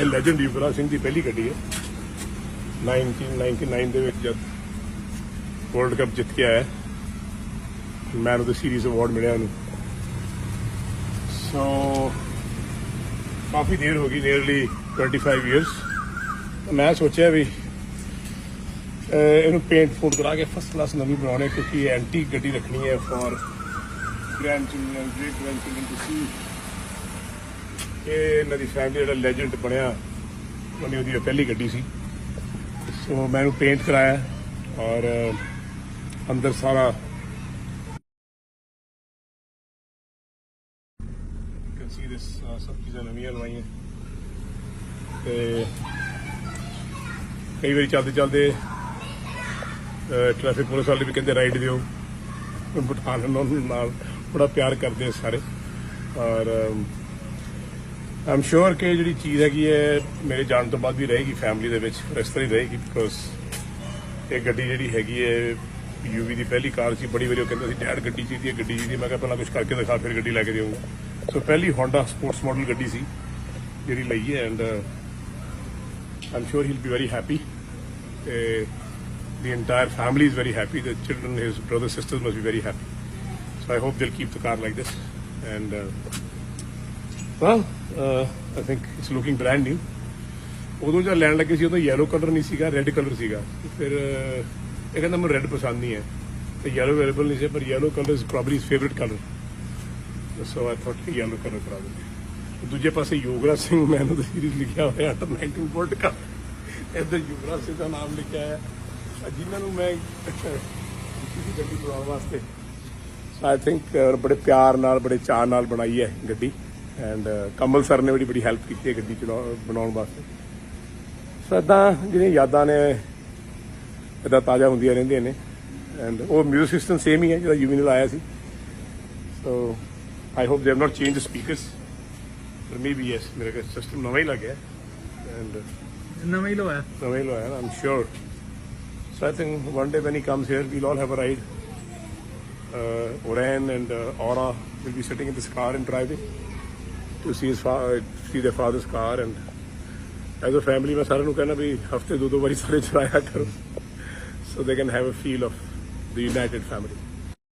ਇਹ ਲੈਜੈਂਡ ਯੁਵਰਾਜ ਸਿੰਘ ਦੀ ਪਹਿਲੀ ਗੱਡੀ ਹੈ। 1999 ਦੇ ਵਿੱਚ ਜਦ ਵਰਲਡ ਕੱਪ ਜਿੱਤ ਕੇ ਆਇਆ man of the series award ਮਿਲਿਆ ਉਹਨੂੰ। ਸੋ ਕਾਫੀ ਦੇਰ ਹੋ ਗਈ ਨੀਅਰਲੀ 25 ਇਅਰਸ ਮੈਂ ਸੋਚਿਆ ਵੀ ਇਹਨੂੰ ਪੇਂਟ ਫੂਡ ਕਰਾ ਕੇ ਫਸਟ ਕਲਾਸ ਨਵੀਂ ਬਣਾਉਣੇ ਕਿਉਂਕਿ ਐਂਟੀ ਗੱਡੀ ਰੱਖਣੀ ਹੈ for grand children great grand children to see ਇਹ ਇਹਨਾਂ ਦੀ ਫੈਮਿਲੀ ਜਿਹੜਾ ਲੈਜੈਂਡ ਬਣਿਆ, ਉਹਨੇ ਉਹਦੀ ਪਹਿਲੀ ਗੱਡੀ ਸੀ। ਸੋ ਮੈਂ ਇਹਨੂੰ ਪੇਂਟ ਕਰਾਇਆ ਔਰ ਅੰਦਰ ਸਾਰਾ you can ਸਭ ਚੀਜ਼ਾਂ ਨਵੀਆਂ ਲਵਾਈਆਂ ਤੇ ਕਈ ਵਾਰੀ ਚੱਲਦੇ ਚੱਲਦੇ ਟ੍ਰੈਫਿਕ ਪੁਲਿਸ ਵਾਲੇ ਵੀ ਕਹਿੰਦੇ ਰਾਈਡ ਦਿਓ। ਬਿਠਾ ਲੈਣ ਨਾਲ ਬੜਾ ਪਿਆਰ ਕਰਦੇ ਸਾਰੇ। ਔਰ ਆਮ ਸ਼ੋਰ ਕਿ ਜਿਹੜੀ ਚੀਜ਼ ਹੈਗੀ ਹੈ ਮੇਰੇ ਜਾਣ ਤੋਂ ਬਾਅਦ ਵੀ ਰਹੇਗੀ ਫੈਮਿਲੀ ਦੇ ਵਿੱਚ ਇਸ ਤਰ੍ਹਾਂ ਹੀ ਰਹੇਗੀ ਬਿਕੋਜ਼ ਇਹ ਗੱਡੀ ਜਿਹੜੀ ਹੈਗੀ ਹੈ ਯੂਵੀ ਦੀ ਪਹਿਲੀ ਕਾਰ ਸੀ ਬੜੀ ਵਾਰੀ ਉਹ ਕਹਿੰਦਾ ਸੀ ਡੈਡ ਗੱਡੀ ਚਾਹੀਦੀ ਹੈ ਗੱਡੀ ਚਾਹੀਦੀ ਮੈਂ ਕਿਹਾ ਪਹਿਲਾਂ ਕੁਝ ਕਰਕੇ ਦਿਖਾ ਫਿਰ ਗੱਡੀ ਲੈ ਕੇ ਦੇਵਾਂਗਾ ਸੋ ਪਹਿਲੀ ਹੋਂਡਾ ਸਪੋਰਟਸ ਮਾਡਲ ਗੱਡੀ ਸੀ ਜਿਹੜੀ ਲਈ ਹੈ and I'm sure he will be very happy ਤੇ the entire family is very happy the children his brother sisters must be very happy so I hope they will keep the car like this and well I think it's looking brand new ਉਦੋਂ ਜਦ ਲੈਣ ਲੱਗੇ ਸੀ, ਉਦੋਂ yellow colour ਨਹੀਂ ਸੀਗਾ red colour ਸੀਗਾ। ਫਿਰ ਇਹ ਕਹਿੰਦਾ ਮੈਨੂੰ ਰੈੱਡ ਪਸੰਦ ਨਹੀਂ ਹੈ। ਤੇ ਯੈਲੋ ਅਵੇਲੇਬਲ ਨਹੀਂ ਸੀ, ਪਰ yellow colour is probably his favourite colour so I thought ਕਿ ਯੈਲੋ ਕਲਰ ਕਰਾ ਦਿੰਦੇ ਦੂਜੇ ਪਾਸੇ ਯੋਗਰਾਜ ਸਿੰਘ ਮੈਨ ਦਾ ਸੀਰੀਜ਼ ਲਿਖਿਆ ਹੋਇਆ ਅੰਡਰ 19 ਵਰਲਡ ਕੱਪ ਇੱਧਰ ਯੋਗਰਾਜ ਸਿੰਘ ਦਾ ਨਾਮ ਲਿਖਿਆ ਹੈ। ਜਿਨ੍ਹਾਂ ਨੂੰ ਮੈਂ ਕਿਸੇ ਗੱਡੀ ਬਣਾਉਣ ਵਾਸਤੇ ਆਈ ਥਿੰਕ ਬੜੇ ਪਿਆਰ ਨਾਲ, ਬੜੇ ਚਾਅ ਨਾਲ ਬਣਾਈ ਹੈ ਗੱਡੀ। ਐਂਡ ਕਮਲ ਸਰ ਨੇ ਬੜੀ ਬੜੀ ਹੈਲਪ ਕੀਤੀ ਹੈ ਗੱਡੀ ਚਲਾਉ- ਬਣਾਉਣ ਵਾਸਤੇ। ਸੋ ਏਦਾਂ ਜਿਹੜੀਆਂ ਯਾਦਾਂ ਨੇ ਇਦਾਂ ਤਾਜ਼ਾ ਹੁੰਦੀਆਂ ਰਹਿੰਦੀਆਂ ਨੇ। ਐਂਡ ਉਹ ਮਿਊਜ਼ਿਕ ਸਿਸਟਮ ਸੇਮ ਹੀ ਹੈ ਜਿਹੜਾ ਯੂਵੀ ਨੇ ਲਾਇਆ ਸੀ। So I hope they have not change the speakers ਪਰ ਮੇਬੀ ਯੈਸ ਮੇਰੇ ਕੋਲ ਸਿਸਟਮ ਨਵਾਂ ਹੀ ਲੱਗਿਆ। ਐਂਡ ਨਵਾਂ ਹੀ ਲਵਾਇਆ। ਨਵਾਂ ਹੀ ਲਵਾਇਆ I'm sure so I think one day when he comes here we'll all have a ride uh, Oren and uh, Aura will be sitting in this car and driving to see his fa- see their father's car and as a family ਮੈਂ ਸਾਰਿਆਂ ਨੂੰ ਕਹਿਣਾ ਵੀ ਹਫ਼ਤੇ ਦੋ ਦੋ ਵਾਰੀ ਸਾਰੇ ਚਲਾਇਆ ਕਰੋ so they can have a feel of the united family